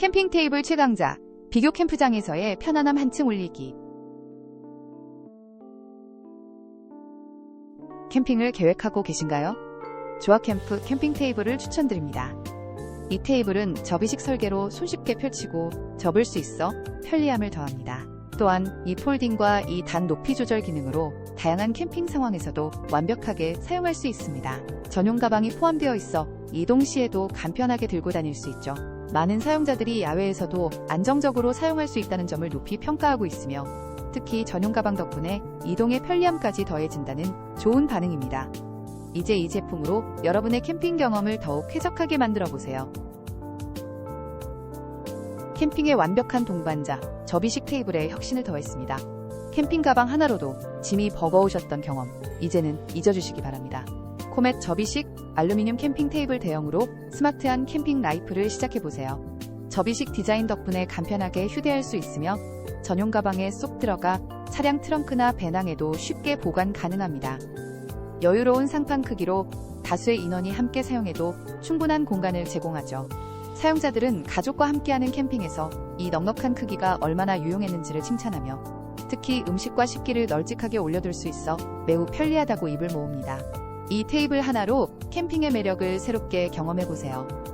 캠핑 테이블 최강자, 비교 캠프장에서의 편안함 한층 올리기. 캠핑을 계획하고 계신가요? 조합캠프 캠핑 테이블을 추천드립니다. 이 테이블은 접이식 설계로 손쉽게 펼치고 접을 수 있어 편리함을 더합니다. 또한 이 폴딩과 이 단 높이 조절 기능으로 다양한 캠핑 상황에서도 완벽하게 사용할 수 있습니다. 전용 가방이 포함되어 있어 이동 시에도 간편하게 들고 다닐 수 있죠. 많은 사용자들이 야외에서도 안정적으로 사용할 수 있다는 점을 높이 평가하고 있으며 특히 전용 가방 덕분에 이동의 편리함까지 더해진다는 좋은 반응입니다. 이제 이 제품으로 여러분의 캠핑 경험을 더욱 쾌적하게 만들어 보세요. 캠핑의 완벽한 동반자, 접이식 테이블에 혁신을 더했습니다. 캠핑 가방 하나로도 짐이 버거우셨던 경험, 이제는 잊어주시기 바랍니다. 코멧 접이식 알루미늄 캠핑 테이블 대용으로 스마트한 캠핑 라이프를 시작해보세요. 접이식 디자인 덕분에 간편하게 휴대할 수 있으며 전용 가방에 쏙 들어가 차량 트렁크나 배낭에도 쉽게 보관 가능합니다. 여유로운 상판 크기로 다수의 인원이 함께 사용해도 충분한 공간을 제공하죠. 사용자들은 가족과 함께하는 캠핑에서 이 넉넉한 크기가 얼마나 유용했는지를 칭찬하며 특히 음식과 식기를 널찍하게 올려둘 수 있어 매우 편리하다고 입을 모읍니다. 이 테이블 하나로 캠핑의 매력을 새롭게 경험해보세요.